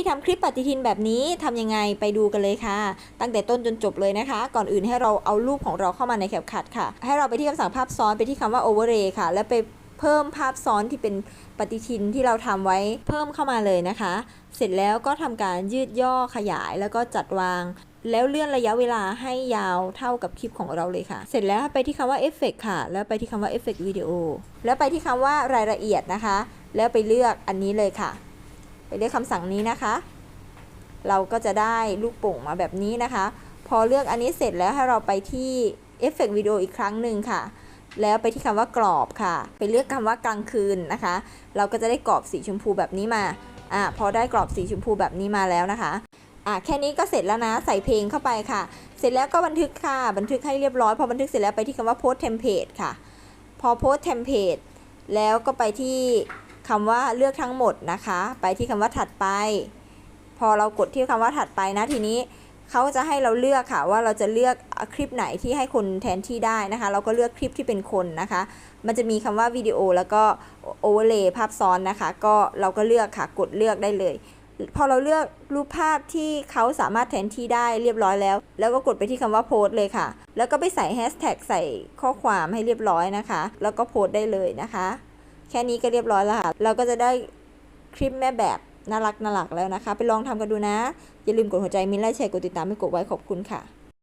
ธีทำคลิปปฏิทินแบบนี้ทำยังไงไปดูกันเลยค่ะ ตั้งแต่ต้นจนจบเลยนะคะ ก่อนอื่นให้เราเอารูปของเราเข้ามาในแคปคัดค่ะ ให้เราไปที่คำสั่งภาพซ้อนไปที่คำว่า overlay ค่ะ แล้วไปเพิ่มภาพซ้อนที่เป็นปฏิทินที่เราทำไว้เพิ่มเข้ามาเลยนะคะ เสร็จแล้วก็ทำการยืดย่อขยายแล้วก็จัดวาง แล้วเลื่อนระยะเวลาให้ยาวเท่ากับคลิปของเราเลยค่ะ เสร็จแล้วไปที่คำว่าเอฟเฟกค่ะ แล้วไปที่คำว่าเอฟเฟกวิดีโอแล้วไปที่คำว่ารายละเอียดนะคะ แล้วไปเลือกอันนี้เลยค่ะ ไปเลือกคำสั่งนี้นะคะ เราก็จะได้ลูกโป่งมาแบบนี้นะคะ พอเลือกอันนี้เสร็จแล้วให้เราไปที่เอฟเฟกต์วิดีโออีกครั้งหนึ่งค่ะ แล้วไปที่คำว่ากรอบค่ะ ไปเลือกคำว่ากลางคืนนะคะ เราก็จะได้กรอบสีชมพูแบบนี้มาอ่าพอได้กรอบสีชมพูแบบนี้มาแล้วนะคะอ่าแค่นี้ก็เสร็จแล้วนะใส่เพลงเข้าไปค่ะ เสร็จแล้วก็บันทึกค่ะ บันทึกให้เรียบร้อยพอบันทึกเสร็จแล้วไปที่คำว่า post template ค่ะ พอ post template แล้วก็ไปที่ คำว่าเลือกทั้งหมดนะคะ ไปที่คำว่าถัดไป พอเรากดที่คำว่าถัดไปนะทีนี้เขาจะให้เราเลือกค่ะว่าเราจะเลือกคลิปไหนที่ให้คนแทนที่ได้นะคะ เราก็เลือกคลิปที่เป็นคนนะคะ มันจะมีคำว่าวิดีโอแล้วก็โอเวอร์เลย์ภาพซ้อนนะคะ ก็เราก็เลือกค่ะกดเลือกได้เลย พอเราเลือกรูปภาพที่เขาสามารถแทนที่ได้เรียบร้อยแล้ว แล้วก็กดไปที่คำว่าโพสต์เลยค่ะ แล้วก็ไปใส่แฮชแท็กใส่ข้อความให้เรียบร้อยนะคะ แล้วก็โพสต์ได้เลยนะคะ แค่นี้ก็เรียบร้อยแล้วค่ะ เราก็จะได้คลิปแม่แบบน่ารักน่ารักแล้วนะคะ ไปลองทำกันดูนะ อย่าลืมกดหัวใจมินไลค์แชร์กดติดตามไม่กดไว้ขอบคุณค่ะ